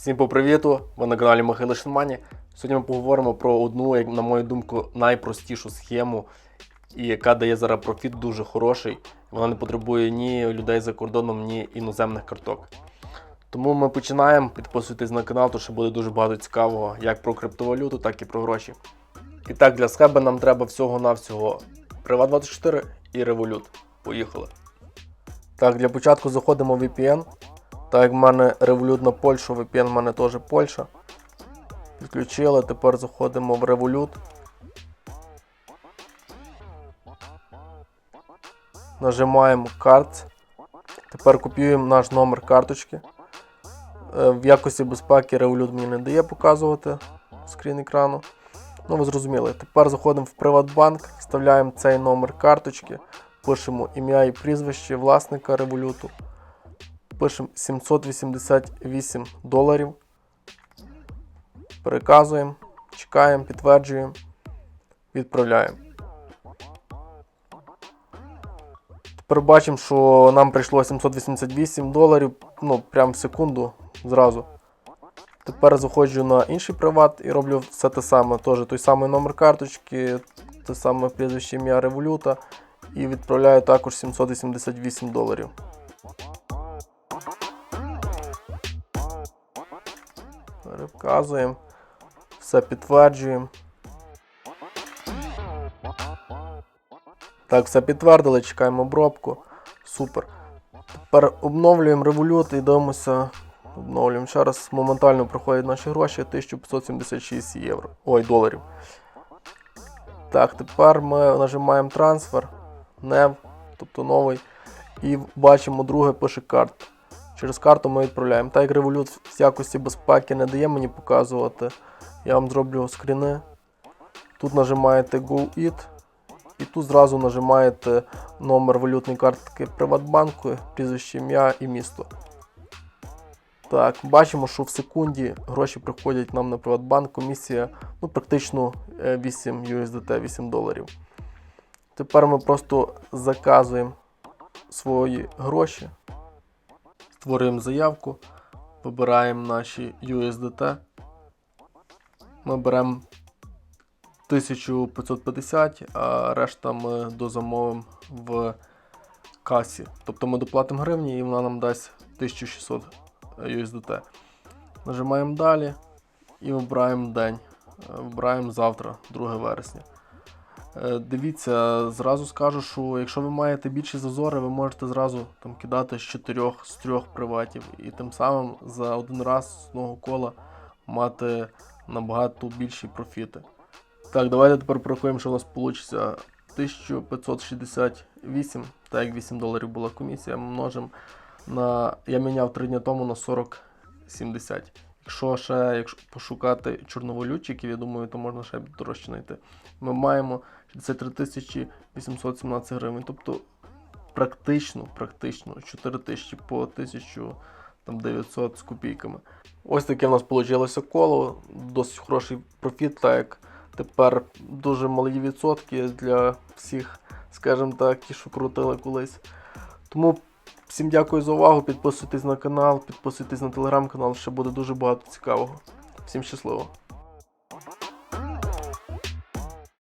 Всім по привіту! Ви на каналі Михайло Шинмані. Сьогодні ми поговоримо про одну, як на мою думку, найпростішу схему, і яка дає зараз профіт дуже хороший. Вона не потребує ні людей за кордоном, ні іноземних карток. Тому ми починаємо. Підписуйтесь на канал, тому що буде дуже багато цікавого як про криптовалюту, так і про гроші. І так, для схеми нам треба всього-навсього Privat24 і Revolut. Поїхали. Так, для початку заходимо в VPN. Так як в мене Revolut на Польщу, VPN в мене теж Польща. Підключили, тепер заходимо в Revolut. Нажимаємо карт. Тепер копіюємо наш номер карточки. Е, В якості безпеки Revolut мені не дає показувати скрін екрану. Ну, ви зрозуміли. Тепер заходимо в Приватбанк, вставляємо цей номер карточки, пишемо ім'я і прізвище власника Revolut. Пишемо 788 доларів. Переказуємо, чекаємо, підтверджуємо, відправляємо. Тепер бачимо, що нам прийшло 788 доларів, ну, прямо в секунду зразу. Тепер заходжу на інший приват і роблю все те саме. Теж той самий номер карточки, те саме прізвище ім'я революта і відправляю також 788 доларів. Переказуємо, все підтверджуємо. Так, все підтвердили, чекаємо обробку. Супер. Тепер обновлюємо револют і дивимося. Обновлюємо ще раз. Моментально проходять наші гроші 1576 євро. Ой, доларів. Так, тепер ми нажимаємо трансфер, NEV, тобто новий. І бачимо, друге пише карт. Через карту ми відправляємо. Так як Revolut в якості безпеки не дає мені показувати, я вам зроблю скріни. Тут нажимаєте Go It. І тут зразу нажимаєте номер валютної картки Приватбанку, прізвище ім'я і місто. Так, бачимо, що в секунді гроші приходять нам на Приватбанк, комісія ну, практично е, 8 USDT, 8 доларів. Тепер ми просто заказуємо свої гроші, створюємо заявку, вибираємо наші USDT. Ми беремо 1550, а решта ми дозамовимо в касі. Тобто ми доплатимо гривні і вона нам дасть 1600 USDT. Нажимаємо далі і вибираємо день. Вибираємо завтра, 2 вересня. Е, Дивіться, зразу скажу, що якщо ви маєте більші зазори, ви можете зразу там кидати з 4 з 3 приватів. І тим самим за один раз з одного кола мати набагато більші профіти. Так, давайте тепер порахуємо, що у нас вийде 1568, так як 8 доларів була комісія, множимо на. Я міняв 3 дні тому на 40,70. Якщо ще якщо пошукати чорноволютчиків, я думаю, то можна ще дорожче знайти. Ми маємо 63 тисячі 817 гривень. Тобто практично, практично 4 тисячі по 1900 з копійками. Ось таке в нас вийшло коло, досить хороший профіт, так як тепер дуже малі відсотки для всіх, скажімо так, ті, що крутили колись. Тому всім дякую за увагу. Підписуйтесь на канал, підписуйтесь на телеграм-канал, ще буде дуже багато цікавого. Всім щасливо!